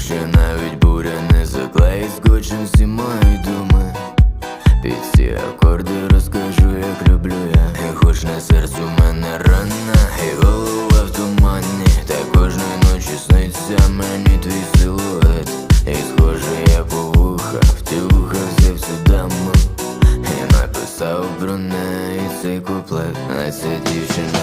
ще навіть буря не заклеїть скотчем всі мої думи. Під всі акорди розкажу, як люблю я І хоч на серцю мене рана, і голова в тумані, та кожної ночі сниться мені твій силует. І схоже, я по вухах, в ті вуха взяв цю даму І написав про неї цей куплет, а ця дівчина.